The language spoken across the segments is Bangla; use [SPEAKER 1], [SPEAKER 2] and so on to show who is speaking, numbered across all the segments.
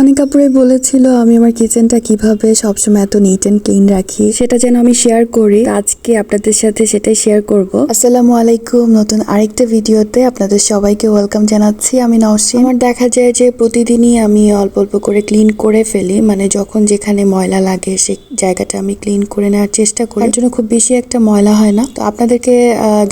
[SPEAKER 1] অনেক আপুরাই বলেছিল, আমি আমার কিচেনটা কীভাবে সবসময় এত নিট অ্যান্ড ক্লিন রাখি, সেটা যেন আমি শেয়ার করি। আজকে আপনাদের সাথে সেটাই শেয়ার করব। আসসালামু আলাইকুম। নতুন আরেকটা ভিডিওতে আপনাদের সবাইকে ওয়েলকাম জানাচ্ছি। আমি নওশি আমার দেখা যায় যে প্রতিদিনই আমি অল্প অল্প করে ক্লিন করে ফেলি। মানে যখন যেখানে ময়লা লাগে, সেই জায়গাটা আমি ক্লিন করে নেওয়ার চেষ্টা করি। তার জন্য খুব বেশি একটা ময়লা হয় না। তো আপনাদেরকে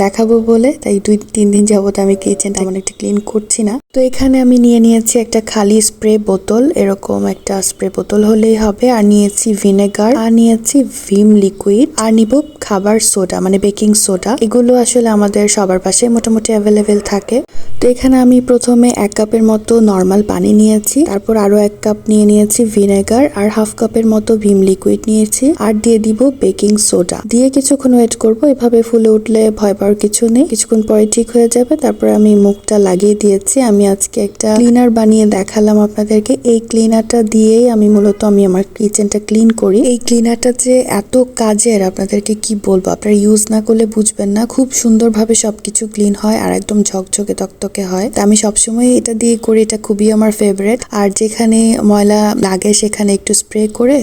[SPEAKER 1] দেখাবো বলে, তাই দুই, তিন দিন যাবত আমি কিচেনটা তেমন একটা ক্লিন করছি না। তো এখানে আমি নিয়ে নিয়েছি একটা খালি স্প্রে বোতল। এরকম একটা স্প্রে বোতল হলেই হবে। আর নিয়েছি ভিনেগার আর নিয়েছি ভিম লিকুইড আর নিব খাবার সোডা মানে বেকিং সোডা এগুলো আসলে আমাদের সবার পাশে মোটামুটি অ্যাভেলেবেল থাকে। তো এখানে আমি প্রথমে এক কাপের মতো নর্মাল পানি নিয়েছি, তারপর আরও এক কাপ নিয়ে নিয়েছি ভিনেগার আর হাফ কাপের মতো ভিম লিকুইড নিয়েছি, আর দিয়ে দিব বেকিং সোডা দিয়ে কিছুক্ষণ ওয়েট করব, এভাবে ফুলে উঠলে ভয় পাওয়ার কিছু নেই। কিছুক্ষণ পরে ঠিক হয়ে যাবে, তারপর আমি মুখটা লাগিয়ে দিয়েছি। আমি আজকে একটা ক্লিনার বানিয়ে দেখালাম আপনাদেরকে, এই ক্লিনারটা দিয়েই আমি মূলত আমি আমার কিচেনটা ক্লিন করি। এই ক্লিনারটা যে এত কাজের, আপনাদেরকে কি বলব? আপনারা ইউজ না করলে বুঝবেন না। খুব সুন্দরভাবে সবকিছু ক্লিন হয় আর একদম ঝকঝকে তকতকে হয়। তা আমি সবসময় এটা দিয়ে করি, এটা খুবই আমার ফেভারেট আর যেখানে ময়লা লাগে সেখানে একটু স্প্রে করে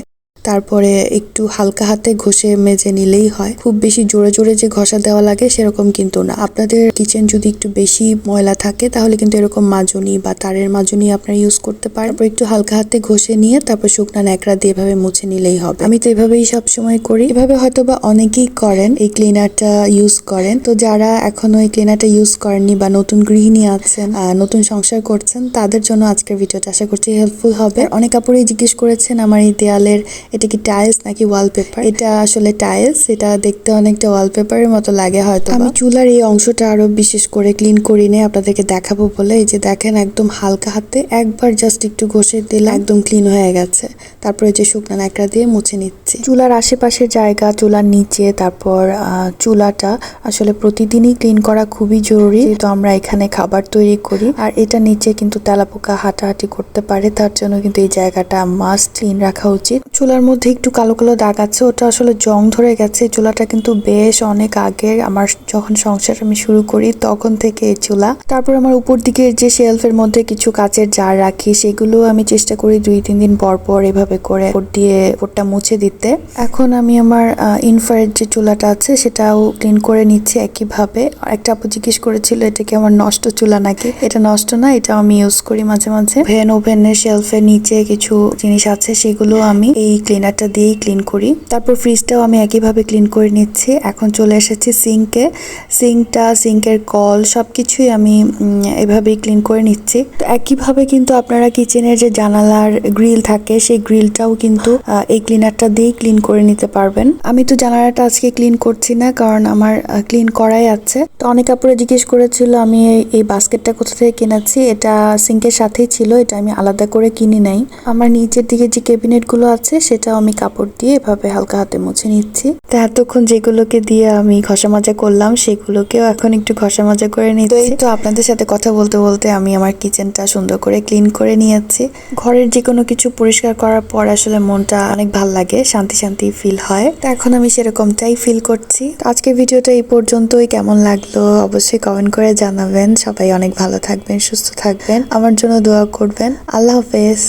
[SPEAKER 1] তারপরে একটু হালকা হাতে ঘষে মেজে নিলেই হয়। খুব বেশি জোরে জোরে যে ঘষা দেওয়া লাগে সেরকম কিন্তু না। আপনাদের কিচেন যদি একটু বেশি ময়লা থাকে তাহলে কিন্তু এরকম মাজনি বা তারের মাজনি আপনারা ইউজ করতে পারেন। তারপর একটু হালকা হাতে ঘষে নিয়ে তারপর শুকনা ন্যাকড়া দিয়ে এভাবে মুছে নিলেই হবে। আমি তো এভাবেই সব সময় করি। এভাবে হয়তো বা অনেকেই করেন, এই ক্লিনারটা ইউজ করেন। তো যারা এখনও এই ক্লিনারটা ইউজ করেননি বা নতুন গৃহিণী আছেন নতুন সংসার করছেন, তাদের জন্য আজকের ভিডিওটা আশা করছি হেল্পফুল হবে। অনেক আপুরেই জিজ্ঞেস করেছেন আমার এই দেয়ালের এটা কি টাইলস নাকি ওয়ালপেপার এটা আসলে টাইলস এটা দেখতে অনেকটা ওয়ালপেপারের মতো লাগে হয়তো আমি চুলার এই অংশটা আরও বিশেষ করে ক্লিন করি নিয়ে আপনাদেরকে দেখাবো বলে এই যে দেখেন একদম হালকা হাতে একবার জাস্ট একটু ঘষে দিলে একদম ক্লিন হয়ে গেছে। তারপরে যে শুকনো ন্যাকড়া দিয়ে মুছে নিচ্ছি। চুলার আশেপাশের জায়গা চুলার নিচে তারপর আহ, চুলাটা আসলে প্রতিদিনই ক্লিন করা খুবই জরুরি। তো আমরা এখানে খাবার তৈরি করি আর এটা নিচে কিন্তু তেলাপোকা হাঁটাহাঁটি করতে পারে তার জন্য কিন্তু এই জায়গাটা মাস্ট ক্লিন রাখা উচিত। চুলার মধ্যে একটু কালো কালো দাগ আছে, ওটা আসলে জং ধরে গেছে। চুলাটা কিন্তু বেশ অনেক আগে আমার যখন সংসার আমি শুরু করি তখন থেকে এই চুলা। তারপর আমার উপর দিকে যে শেলফের মধ্যে কিছু কাচের জার রাখি, সেগুলো আমি চেষ্টা করি দুই, তিন দিন পর পর এভাবে করে উপর দিয়ে, উপরটা মুছে দিতে। এখন আমি আমার ইনফ্রারেড যে চুলাটা আছে সেটাও ক্লিন করে নিচ্ছি একইভাবে। একটা আপু জিজ্ঞেস করেছিল, এটা কি আমার নষ্ট চুলা নাকি? এটা নষ্ট না, এটা আমি ইউজ করি মাঝে মাঝে। ভেন ওভেনের শেলফের নিচে কিছু জিনিস আছে, সেগুলো আমি এই ক্লিনারটা দিয়েই ক্লিন করি। তারপর ফ্রিজটাও আমি একইভাবে ক্লিন করে নিচ্ছি। এখন চলে এসেছি সিঙ্কে সিঙ্কটা সিঙ্কের কল সবকিছুই আমি উম, এভাবেই ক্লিন করে নিচ্ছি। তো একইভাবে কিন্তু আপনারা কিচেনের যে জানালার গ্রিল থাকে সেই গ্রিলটাও কিন্তু এই ক্লিনারটা দিয়েই ক্লিন করে নিতে পারবেন। আমি তো জানালাটা আজকে ক্লিন করছি না কারণ আমার ক্লিন করাই আছে। তো অনেক কাপড়ে জিজ্ঞেস করেছিল আমি এই- বাস্কেটটা কোথা থেকে কিনেছি? এটা সিঙ্কের সাথেই ছিল এটা আমি আলাদা করে কিনি নাই। আমার নিচের দিকে যে ক্যাবিনেটগুলো আছে সেটাও আমি কাপড় দিয়ে এভাবে হালকা হাতে মুছে নিচ্ছি। তো এতক্ষণ যেগুলোকে দিয়ে আমি ঘষা মাজা করলাম সেগুলোকেও এখন একটু ঘষা মাজা করে নিচ্ছি তো এই তো আপনাদের সাথে কথা বলতে বলতে আমি আমার কিচেনটা সুন্দর করে ক্লিন করে নিয়েছি। ঘরের যে কোনো কিছু পরিষ্কার করার পর আসলে মনটা অনেক ভালো লাগে শান্তি শান্তি ফিল হয়। তো এখন আমি সেরকমটাই ফিল করছি। আজকের ভিডিওটা এই পর্যন্তই। কেমন লাগল অবশ্যই কমেন্ট করে জানাবেন। সবাই অনেক ভালো থাকবেন সুস্থ থাকবেন। আমার জন্য দোয়া করবেন। আল্লাহ হাফেজ।